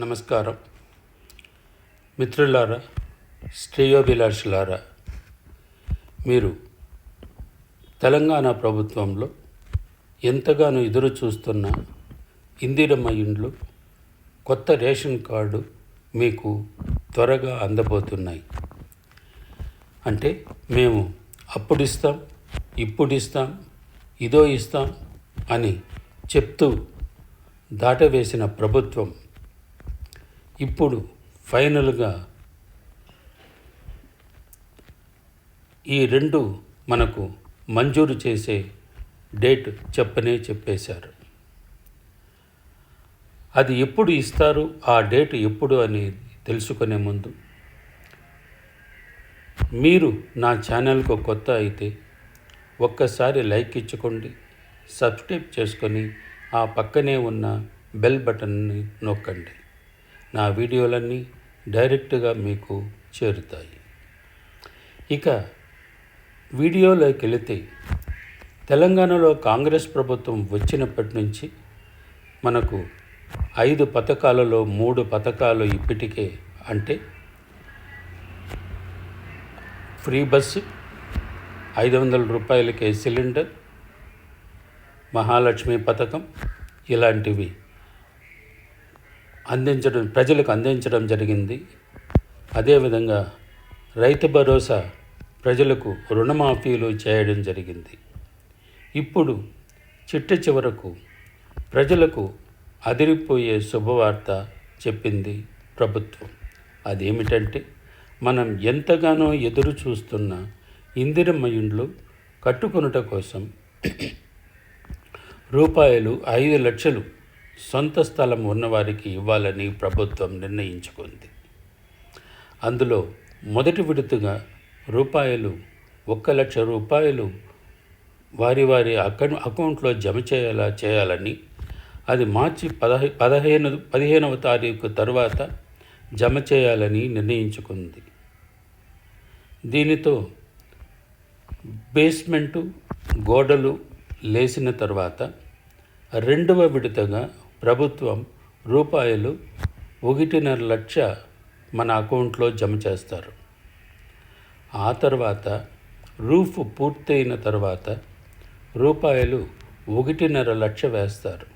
నమస్కారం. మిత్రులారా శ్రేయోభిలాషులారా మీరు తెలంగాణ ప్రభుత్వంలో ఎంతగానో ఎదురు చూస్తున్న ఇందిరమ్మ ఇండ్లు కొత్త రేషన్ కార్డు మీకు త్వరగా అందబోతున్నాయి. అంటే మేము అప్పుడు ఇస్తాం ఇప్పుడు ఇస్తాం ఇదో ఇస్తాం అని చెప్తూ దాటవేసిన ప్రభుత్వం ఇప్పుడు ఫైనల్గా ఈ రెండు మనకు మంజూరు చేసే డేట్ చెప్పనే చెప్పేశారు. అది ఎప్పుడు ఇస్తారు ఆ డేట్ ఎప్పుడు అని తెలుసుకునే ముందు మీరు నా ఛానల్కు కొత్త అయితే ఒక్కసారి లైక్ ఇచ్చుకోండి సబ్స్క్రైబ్ చేసుకొని ఆ పక్కనే ఉన్న బెల్ బటన్ని నొక్కండి. నా వీడియోలన్నీ డైరెక్ట్గా మీకు చేరుతాయి. ఇక వీడియోలోకి వెళితే తెలంగాణలో కాంగ్రెస్ ప్రభుత్వం వచ్చినప్పటి నుంచి మనకు ఐదు పథకాలలో మూడు పథకాలు ఇప్పటికే అంటే ఫ్రీ బస్సు ఐదు వందల రూపాయలకే సిలిండర్ మహాలక్ష్మి పథకం ఇలాంటివి. అందించడం ప్రజలకు అందించడం జరిగింది. అదేవిధంగా రైతు భరోసా ప్రజలకు రుణమాఫీలు చేయడం జరిగింది. ఇప్పుడు చిట్ట చివరకు ప్రజలకు అదిరిపోయే శుభవార్త చెప్పింది ప్రభుత్వం. అదేమిటంటే మనం ఎంతగానో ఎదురు చూస్తున్న ఇందిరమ్మ ఇండ్లు కట్టుకొనుట కోసం రూపాయలు ఐదు లక్షలు సొంత స్థలం ఉన్నవారికి ఇవ్వాలని ప్రభుత్వం నిర్ణయించుకుంది. అందులో మొదటి విడతగా రూపాయలు ఒక్క లక్ష రూపాయలు వారి వారి అకౌ అకౌంట్లో జమ చేయాలా చేయాలని అది మార్చి పదహై పదహేను పదిహేనవ తారీఖు తర్వాత జమ చేయాలని నిర్ణయించుకుంది. దీనితో బేస్మెంటు గోడలు లేసిన తర్వాత రెండవ విడతగా ప్రభుత్వం రూపాయలు ఒకటిన్నర లక్ష మన అకౌంట్లో జమ చేస్తారు. ఆ తర్వాత రూఫ్ పూర్తయిన తర్వాత రూపాయలు ఒకటిన్నర లక్ష వేస్తారు.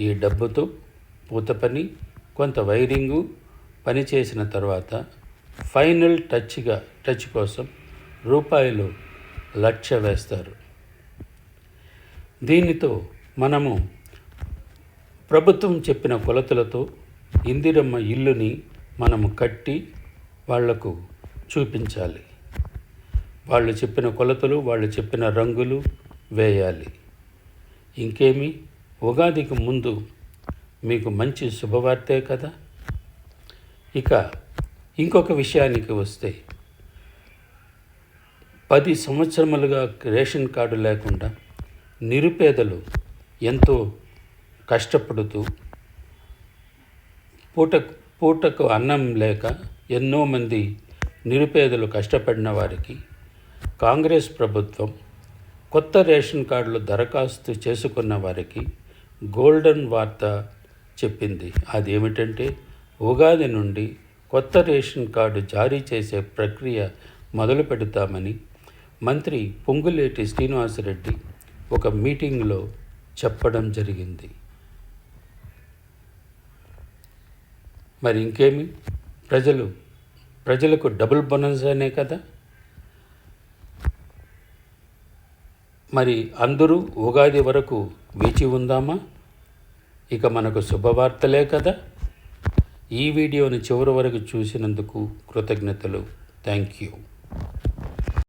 ఈ డబ్బుతో పూత పని కొంత వైరింగు పని చేసిన తర్వాత ఫైనల్ టచ్గా టచ్ కోసం రూపాయలు లక్ష వేస్తారు. దీనితో మనము ప్రభుత్వం చెప్పిన కొలతలతో ఇందిరమ్మ ఇల్లుని మనము కట్టి వాళ్ళకు చూపించాలి. వాళ్ళు చెప్పిన కొలతలు వాళ్ళు చెప్పిన రంగులు వేయాలి. ఇంకేమి? ఉగాదికి ముందు మీకు మంచి శుభవార్తే కదా? ఇక ఇంకొక విషయానికి వస్తే పది సంవత్సరములుగా రేషన్ కార్డు లేకుండా నిరుపేదలు ఎంతో కష్టపడుతూ పూట పూటకు అన్నం లేక ఎన్నో మంది నిరుపేదలు కష్టపడిన వారికి కాంగ్రెస్ ప్రభుత్వం కొత్త రేషన్ కార్డులు దరఖాస్తు చేసుకున్న వారికి గోల్డెన్ వార్త చెప్పింది. అదేమిటంటే ఉగాది నుండి కొత్త రేషన్ కార్డు జారీ చేసే ప్రక్రియ మొదలు పెడతామని మంత్రి పొంగులేటి శ్రీనివాసరెడ్డి ఒక మీటింగ్లో చెప్పడం జరిగింది. మరి ఇంకేమి? ప్రజలు ప్రజలకు డబుల్ బోనస్ అనే కదా? మరి అందరూ ఉగాది వరకు వేచి ఉందామా? ఇక మనకు శుభవార్తలే కదా? ఈ వీడియోని చివరి వరకు చూసినందుకు కృతజ్ఞతలు. Thank you.